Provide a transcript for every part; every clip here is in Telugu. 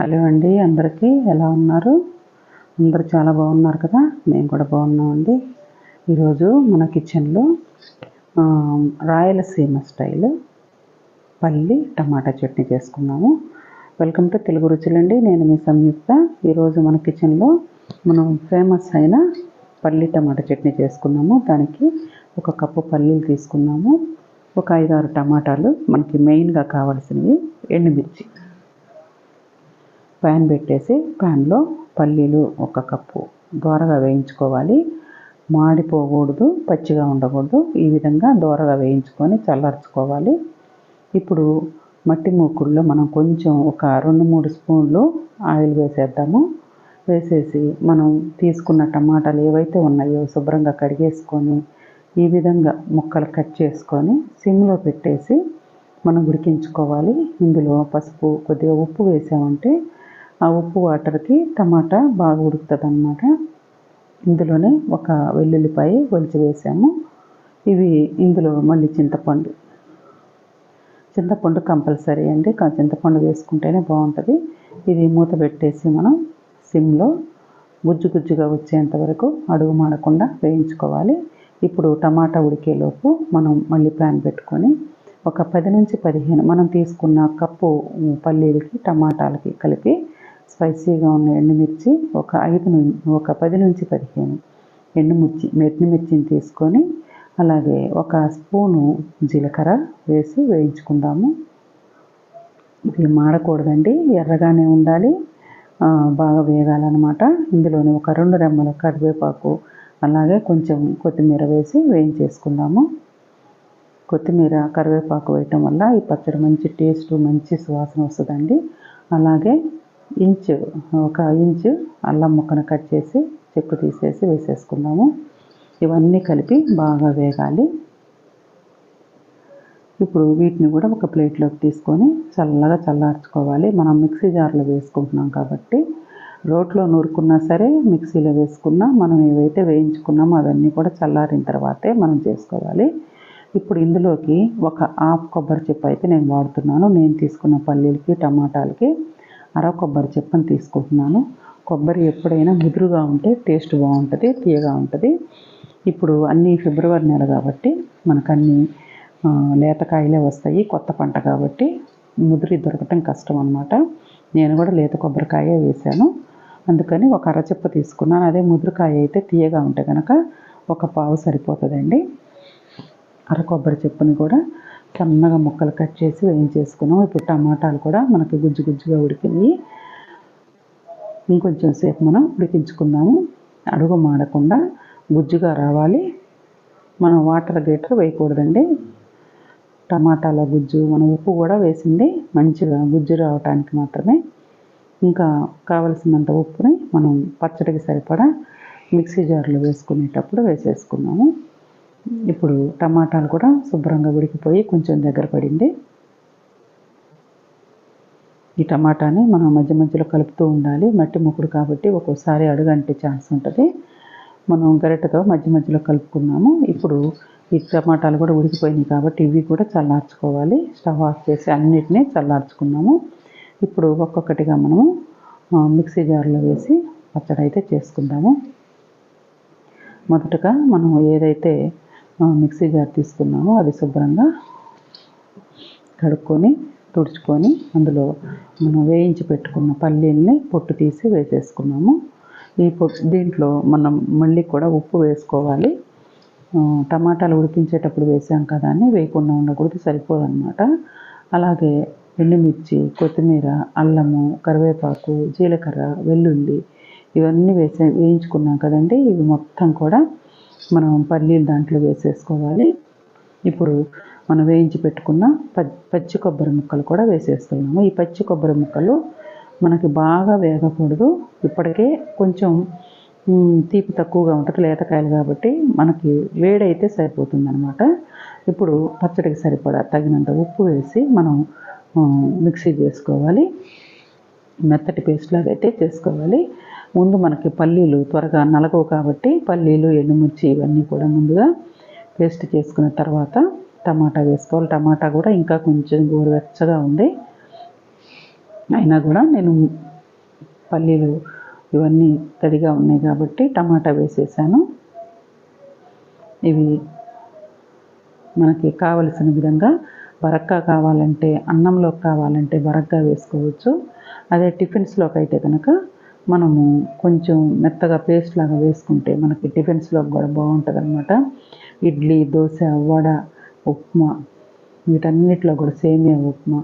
హలో అండి అందరికీ ఎలా ఉన్నారు? అందరూ చాలా బాగున్నారు కదా? మేము కూడా బాగున్నామండి. ఈరోజు మన కిచెన్లో రాయలసీమ స్టైల్ పల్లి టమాటా చట్నీ చేసుకున్నాము. వెల్కమ్ టు తెలుగు రుచులండి నేను మీ సంయుక్త. ఈరోజు మన కిచెన్లో మనం ఫేమస్ అయిన పల్లి టమాటా చట్నీ చేసుకున్నాము. దానికి ఒక కప్పు పల్లీలు తీసుకున్నాము. ఒక ఐదారు టమాటాలు మనకి మెయిన్గా కావాల్సినవి ఎండుమిర్చి. ప్యాన్ పెట్టేసి ప్యాన్లో పల్లీలు ఒక కప్పు దోరగా వేయించుకోవాలి. మాడిపోకూడదు పచ్చిగా ఉండకూడదు. ఈ విధంగా దోరగా వేయించుకొని చల్లార్చుకోవాలి. ఇప్పుడు మట్టి మూకుల్లో మనం కొంచెం ఒక రెండు మూడు స్పూన్లు ఆయిల్ వేసేద్దాము. వేసేసి మనం తీసుకున్న టమాటాలు ఏవైతే ఉన్నాయో శుభ్రంగా కడిగేసుకొని ఈ విధంగా ముక్కలు కట్ చేసుకొని సిమ్లో పెట్టేసి మనం ఉడికించుకోవాలి. ఇందులో పసుపు కొద్దిగా ఉప్పు వేసామంటే ఆ ఉప్పు వాటర్కి టమాటా బాగా ఉడుకుతుంది అన్నమాట ఇందులోనే ఒక వెల్లుల్లిపాయ ఒలిచి వేసాము. ఇవి ఇందులో మళ్ళీ చింతపండు. చింతపండు కంపల్సరీ అండి. చింతపండు వేసుకుంటేనే బాగుంటుంది. ఇది మూత పెట్టేసి మనం సిమ్లో గుజ్జు గుజ్జుగా వచ్చేంత వరకు అడుగు మాడకుండా వేయించుకోవాలి. ఇప్పుడు టమాటా ఉడికేలోపు మనం మళ్ళీ ప్యాన్ పెట్టుకొని ఒక పది నుంచి పదిహేను మనం తీసుకున్న కప్పు పల్లీలకి టమాటాలకి కలిపి స్పైసీగా ఉన్న ఎండుమిర్చి ఒక ఐదు ఒక పది నుంచి పదిహేను ఎండుమిర్చి ఎండుమిర్చిని తీసుకొని అలాగే ఒక స్పూను జీలకర్ర వేసి వేయించుకుందాము. ఇది మాడకూడదండి ఎర్రగానే ఉండాలి బాగా వేగాలన్నమాట. ఇందులోనే ఒక రెండు రెమ్మల కరివేపాకు అలాగే కొంచెం కొత్తిమీర వేసి వేయించేసుకుందాము. కొత్తిమీర కరివేపాకు వేయటం వల్ల ఈ పచ్చడి మంచి టేస్ట్ మంచి సువాసన వస్తుందండి. అలాగే ఇంచు ఒక ఇంచు అల్లం ముక్కను కట్ చేసి చెక్కు తీసేసి వేసేసుకుందాము. ఇవన్నీ కలిపి బాగా వేగాలి. ఇప్పుడు వీటిని కూడా ఒక ప్లేట్లోకి తీసుకొని చల్లగా చల్లార్చుకోవాలి. మనం మిక్సీ జార్లో వేసుకుంటున్నాం కాబట్టి. రోట్లో నూరుకున్నా సరే మిక్సీలో వేసుకున్నా మనం ఏవైతే వేయించుకున్నామో అవన్నీ కూడా చల్లారిన తర్వాతే మనం చేసుకోవాలి. ఇప్పుడు ఇందులోకి ఒక హాఫ్ కొబ్బరి చెప్పు అయితే నేను వాడుతున్నాను. నేను తీసుకున్న పల్లీలకి టమాటాలకి అర కొబ్బరి చెప్పని తీసుకుంటున్నాను. కొబ్బరి ఎప్పుడైనా ముదురుగా ఉంటే టేస్ట్ బాగుంటుంది తీయగా ఉంటుంది. ఇప్పుడు అన్ని ఫిబ్రవరి నెల కాబట్టి మనకన్నీ లేతకాయలే వస్తాయి కొత్త పంట కాబట్టి ముదిరి దొరకటం కష్టం అనమాట నేను కూడా లేత కొబ్బరికాయ వేశాను. అందుకని ఒక అరచెప్ప తీసుకున్నాను. అదే ముదురుకాయ అయితే తీయగా ఉంటే కనుక ఒక పావు సరిపోతుందండి. అర కొబ్బరి చెప్పుని కూడా సన్నగా ముక్కలు కట్ చేసి వేయించేసుకున్నాం. ఇప్పుడు టమాటాలు కూడా మనకి గుజ్జు గుజ్జుగా ఉడికినాయి ఇంకొంచెం సేపు మనం ఉడికించుకుందాము. అడుగు మాడకుండా గుజ్జుగా రావాలి. మనం వాటర్ గీటర్ వేయకూడదండి. టమాటాల గుజ్జు మనం ఉప్పు కూడా వేసింది. మంచిగా గుజ్జు రావటానికి మాత్రమే. ఇంకా కావలసినంత ఉప్పుని మనం పచ్చడికి సరిపడా మిక్సీ జార్లో వేసుకునేటప్పుడు వేసేసుకున్నాము. ఇప్పుడు టమాటాలు కూడా శుభ్రంగా ఉడికిపోయి కొంచెం దగ్గర పడింది. ఈ టమాటాని మనం మధ్య మధ్యలో కలుపుతూ ఉండాలి. మట్టి ముక్కుడు కాబట్టి ఒక్కోసారి అడుగంటే ఛాన్స్ ఉంటుంది. మనం గరిటతో మధ్య మధ్యలో కలుపుకున్నాము. ఇప్పుడు ఈ టమాటాలు కూడా ఉడికిపోయినాయి కాబట్టి ఇవి కూడా చల్లార్చుకోవాలి. స్టవ్ ఆఫ్ చేసి అన్నిటినీ చల్లార్చుకున్నాము. ఇప్పుడు ఒక్కొక్కటిగా మనము మిక్సీ జార్లో వేసి పచ్చడి అయితే చేసుకుందాము. మొదటగా మనం ఏదైతే మిక్సీ జార్ తీసుకున్నాము. అది శుభ్రంగా కడుక్కొని తుడుచుకొని అందులో మనం వేయించి పెట్టుకున్న పల్లీల్ని పొట్టు తీసి వేసేసుకున్నాము. ఈ పొట్టు దీంట్లో మనం మళ్ళీ కూడా ఉప్పు వేసుకోవాలి. టమాటాలు ఉడికించేటప్పుడు వేసాం కదా అని వేయకుండా ఉండకూడదు సరిపోదన్నమాట. అలాగే ఎండుమిర్చి కొత్తిమీర అల్లము కరివేపాకు జీలకర్ర వెల్లుల్లి ఇవన్నీ వేసే వేయించుకున్నాం కదండి. ఇవి మొత్తం కూడా మనం పల్లీలు దాంట్లో వేసేసుకోవాలి. ఇప్పుడు మనం వేయించి పెట్టుకున్న పచ్చి కొబ్బరి ముక్కలు కూడా వేసేస్తున్నాము. ఈ పచ్చి కొబ్బరి ముక్కలు మనకి బాగా వేగకూడదు. ఇప్పటికే కొంచెం తీపి తక్కువగా ఉంటుంది లేతకాయలు కాబట్టి మనకి వేడైతే సరిపోతుంది అనమాట ఇప్పుడు పచ్చడికి సరిపడా తగినంత ఉప్పు వేసి మనం మిక్సీ చేసుకోవాలి. మెత్తటి పేస్ట్ లాగా అయితే చేసుకోవాలి. ముందు మనకి పల్లీలు త్వరగా నలగవు కాబట్టి పల్లీలు ఎండుమిర్చి ఇవన్నీ కూడా ముందుగా పేస్ట్ చేసుకున్న తర్వాత టమాటా వేసుకోవాలి. టమాటా కూడా ఇంకా కొంచెం గోరువెచ్చగా ఉంది. అయినా కూడా నేను పల్లీలు ఇవన్నీ తడిగా ఉన్నాయి కాబట్టి టమాటా వేసేసాను. ఇవి మనకి కావలసిన విధంగా బరక్కా కావాలంటే అన్నంలోకి కావాలంటే బరక్గా వేసుకోవచ్చు. అదే టిఫిన్స్లోకి అయితే కనుక మనము కొంచెం మెత్తగా పేస్ట్ లాగా వేసుకుంటే మనకి టిఫిన్స్లోకి కూడా బాగుంటుంది అనమాట ఇడ్లీ దోశ వడ ఉప్మా వీటన్నిటిలో కూడా సేమియా ఉప్మా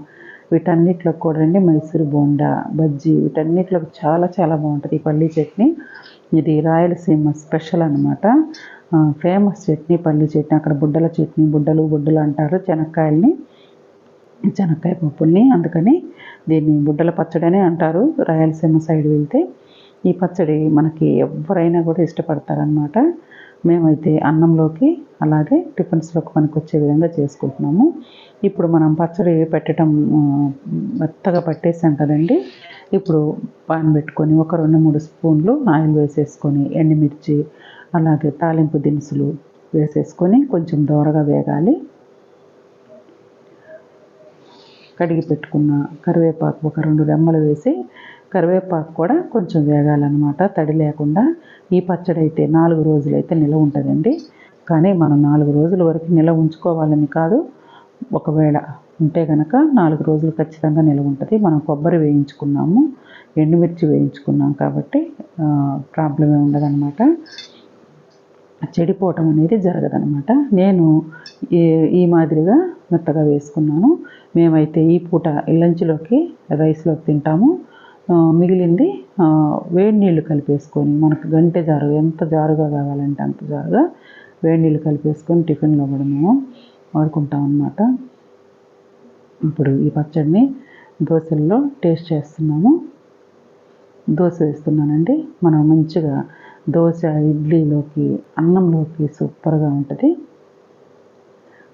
వీటన్నిటిలో కూడా అండి మైసూరు బోండా బజ్జీ వీటన్నిటిలో చాలా చాలా బాగుంటుంది ఈ పల్లీ చట్నీ. ఇది రాయలసీమ స్పెషల్ అనమాట ఫేమస్ చట్నీ పల్లీ చట్నీ. అక్కడ బుడ్డల చట్నీ బుడ్డలు బుడ్డలు అంటారు శనక్కాయల్ని శనక్కాయ పప్పుల్ని అందుకని దీన్ని బుడ్డల పచ్చడి అని అంటారు. రాయలసీమ సైడ్ వెళ్తే ఈ పచ్చడి మనకి ఎవరైనా కూడా ఇష్టపడతారనమాట మేమైతే అన్నంలోకి అలాగే టిఫిన్స్లోకి మనకు వచ్చే విధంగా చేసుకుంటున్నాము. ఇప్పుడు మనం పచ్చడి పెట్టడం మెత్తగా పట్టేసాం కదండి. ఇప్పుడు పాన్ పెట్టుకొని ఒక రెండు మూడు స్పూన్లు ఆయిల్ వేసేసుకొని ఎండుమిర్చి అలాగే తాలింపు దినుసులు వేసేసుకొని కొంచెం దోరగా వేగాలి. కడిగి పెట్టుకున్న కరివేపాకు ఒక రెండు రెమ్మలు వేసి కరివేపాకు కూడా కొంచెం వేగాలన్నమాట. తడి లేకుండా ఈ పచ్చడి అయితే నాలుగు రోజులైతే నిల్వ ఉంటుందండి. కానీ మనం నాలుగు రోజుల వరకు నిల్వ ఉంచుకోవాలని కాదు. ఒకవేళ ఉంటే కనుక నాలుగు రోజులు ఖచ్చితంగా నిల్వ ఉంటుంది. మనం కొబ్బరి వేయించుకున్నాము ఎండుమిర్చి వేయించుకున్నాం కాబట్టి ప్రాబ్లం ఏమి ఉండదన్నమాట. చెడిపోవటం అనేది జరగదనమాట నేను ఈ మాదిరిగా మెత్తగా వేసుకున్నాను. మేమైతే ఈ పూట లంచ్లోకి రైస్లోకి తింటాము. మిగిలింది వేడి నీళ్ళు కలిపేసుకొని మనకు గంటె జారు ఎంత జారుగా కావాలంటే అంత జారుగా వేడి నీళ్ళు కలిపేసుకొని టిఫిన్లో కూడా మేము వాడుకుంటాం అన్నమాట. ఇప్పుడు ఈ పచ్చడిని దోశల్లో టేస్ట్ చేస్తున్నాము. దోశ వేస్తున్నానండి. మనం మంచిగా దోశ ఇడ్లీలోకి అన్నంలోకి సూపర్గా ఉంటుంది.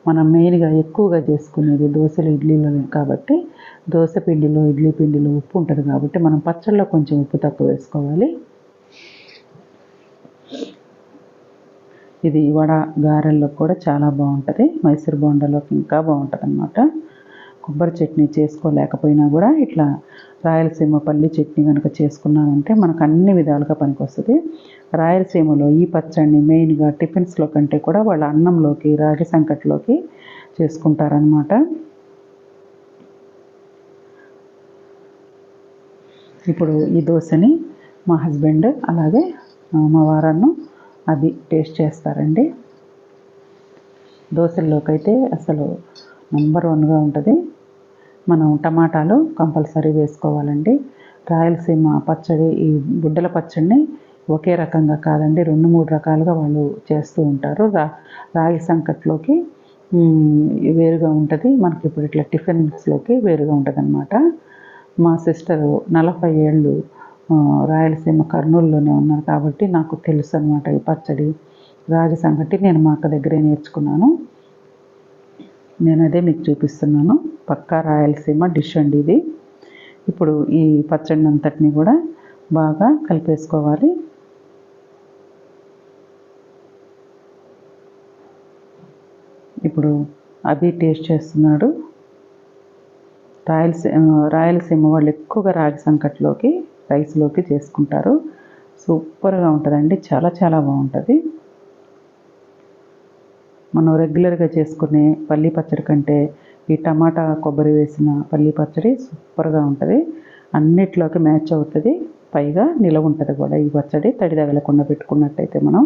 మనం మెయిన్గా ఎక్కువగా చేసుకునేది దోశలు ఇడ్లీలో కాబట్టి దోశ పిండిలో ఇడ్లీ పిండిలో ఉప్పు ఉంటుంది కాబట్టి మనం పచ్చళ్ళలో కొంచెం ఉప్పు తక్కువ వేసుకోవాలి. ఇది వడ గారెల్లో కూడా చాలా బాగుంటుంది. మైసూర్ బోండాలోకి ఇంకా బాగుంటుంది అన్నమాట కొబ్బరి చట్నీ చేసుకోలేకపోయినా కూడా ఇట్లా రాయలసీమ పల్లి చట్నీ కనుక చేసుకున్నామంటే మనకు అన్ని విధాలుగా పనికొస్తుంది. రాయలసీమలో ఈ పచ్చడిని మెయిన్గా టిఫిన్స్లో కంటే కూడా వాళ్ళ అన్నంలోకి రాగి సంకట్లోకి చేసుకుంటారనమాట ఇప్పుడు ఈ దోశని మా హస్బెండ్ అలాగే మా వారನ್ನು అది టేస్ట్ చేస్తారండి. దోశల్లోకైతే అసలు నెంబర్ వన్గా ఉంటుంది. మనం టమాటాలు కంపల్సరీ వేసుకోవాలండి. రాయలసీమ పచ్చడి ఈ బుడ్డల పచ్చడిని ఒకే రకంగా కాదండి రెండు మూడు రకాలుగా వాళ్ళు చేస్తూ ఉంటారు. రా రాగి సంకట్లోకి వేరుగా ఉంటుంది. మనకి ఇప్పుడు ఇట్లా టిఫిన్స్లోకి వేరుగా ఉంటుంది అనమాట మా సిస్టరు నలభై ఏళ్ళు రాయలసీమ కర్నూలులోనే ఉన్నారు కాబట్టి నాకు తెలుసు అనమాట ఈ పచ్చడి రాగి సంగటి నేను మా అక్క దగ్గరే నేర్చుకున్నాను. నేను అదే మీకు చూపిస్తున్నాను. పక్కా రాయలసీమ డిష్ అండి ఇది. ఇప్పుడు ఈ పచ్చడి అంతటిని కూడా బాగా కలిపేసుకోవాలి. ఇప్పుడు అభి టేస్ట్ చేస్తున్నాడు. రాయలసీమ రాయలసీమ వాళ్ళు ఎక్కువగా రాగి సంకట్లోకి రైస్లోకి చేసుకుంటారు. సూపర్గా ఉంటుందండి. చాలా చాలా బాగుంటుంది. మనం రెగ్యులర్గా చేసుకునే పల్లీ పచ్చడి కంటే ఈ టమాటా కొబ్బరి వేసిన పల్లీ పచ్చడి సూపర్గా ఉంటుంది. అన్నిట్లోకి మ్యాచ్ అవుతుంది. పైగా నిలవ ఉంటుంది కూడా ఈ పచ్చడి తడి తగలకుండా పెట్టుకున్నట్టయితే మనం.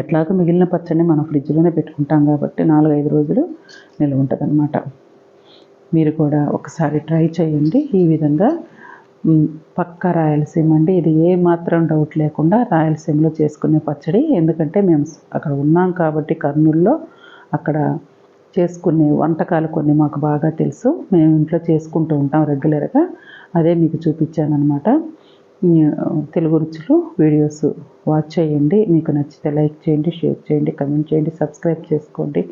ఎట్లాగో మిగిలిన పచ్చడిని మనం ఫ్రిడ్జ్లోనే పెట్టుకుంటాం కాబట్టి నాలుగైదు రోజులు నిల్వ ఉంటుంది మీరు కూడా ఒకసారి ట్రై చేయండి. ఈ విధంగా పక్కా రాయలసీమ అండి. ఇది ఏ మాత్రం డౌట్ లేకుండా రాయలసీమలో చేసుకునే పచ్చడి. ఎందుకంటే మేము అక్కడ ఉన్నాం కాబట్టి కర్నూలులో అక్కడ చేసుకునే వంటకాలు కొన్ని మాకు బాగా తెలుసు. మేము ఇంట్లో చేసుకుంటూ ఉంటాం రెగ్యులర్గా. అదే మీకు చూపించాను అనమాట తెలుగు రుచులు వీడియోస్ వాచ్ చేయండి. మీకు నచ్చితే లైక్ చేయండి షేర్ చేయండి కమెంట్ చేయండి సబ్స్క్రైబ్ చేసుకోండి.